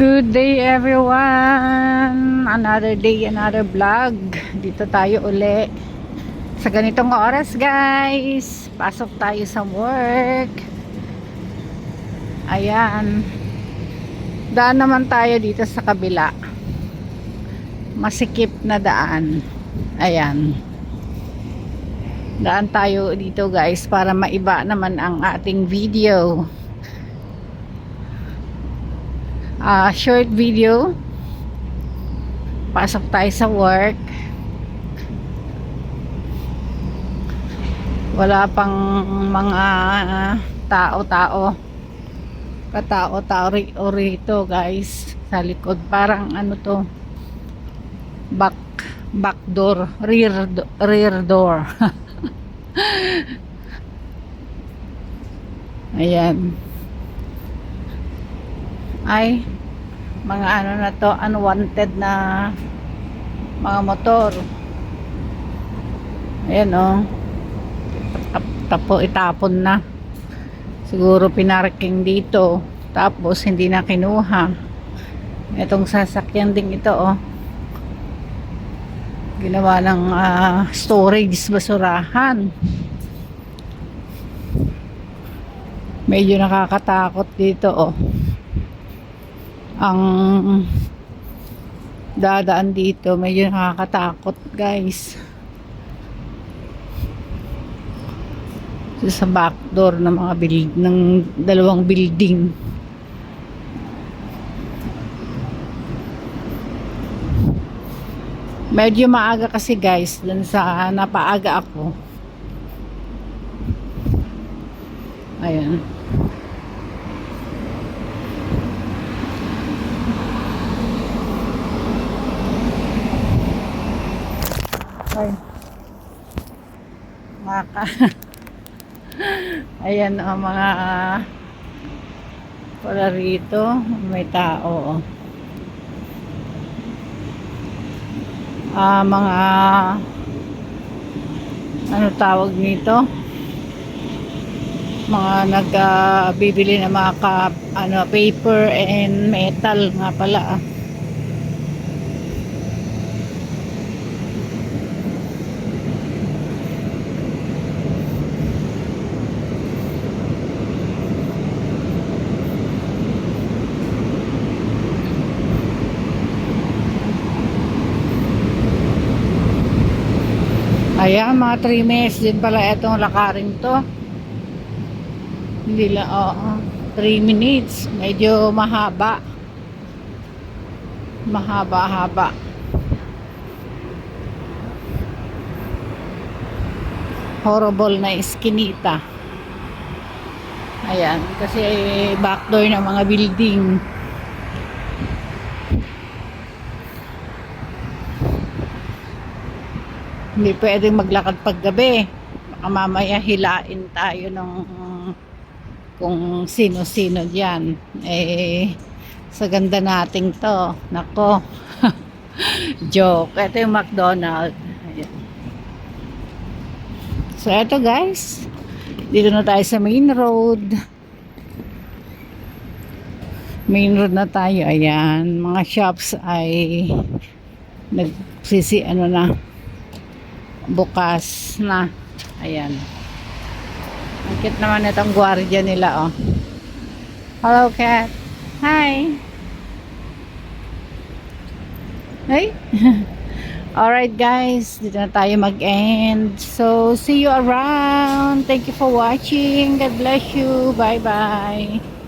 Good day everyone! Another day, another vlog. Dito tayo uli. Sa ganitong oras guys. Pasok tayo sa work. Ayan. Daan naman tayo dito sa kabila. Masikip na daan. Ayan. Daan tayo dito guys para maiba naman ang ating video. Ah short video. Pasok tayo sa work. Wala pang mga tao-tao. Katao-tao rito guys. Sa likod parang ano to. Back back door. Rear rear door. Ayan. Ay mga ano na to unwanted na mga motor. Ayan o Tap- tapo itapon na. Siguro pinarking dito. Tapos hindi na kinuha. Itong sasakyan ding ito oh. Ginawa ng ah, storage basurahan. Medyo nakakatakot dito oh ang dadaan dito medyo nakakatakot guys. Sa back door ng mga build ng dalawang building. Medyo maaga kasi guys dun sa napaaga ako. Ayan Maka. Ayan o mga uh, rito. May tao. Oh. Ah, mga ano tawag nito? Mga nagbibili ng mga ka, ano, paper and metal nga pala ah. Ayan, mga 3 minutes din pala itong lakarin to. Hindi lang, oo. 3 minutes. Medyo mahaba. Mahaba-haba. Horrible na iskinita. Ayan, kasi backdoor ng mga building. Hindi pwedeng maglakad paggabi. Baka mamaya hilain tayo ng kung sino-sino diyan. Eh, sa ganda nating to. Nako. Joke. Ito yung McDonald's. Ayan. So, ito guys. Dito na tayo sa main road. Main road na tayo. Ayan. Mga shops ay nagsisi ano na bukas na. Ayan. Cute naman itong gwardiya nila, oh. Hello, cat. Hi. Hey. Alright, guys. Dito na tayo mag-end. So, see you around. Thank you for watching. God bless you. Bye-bye.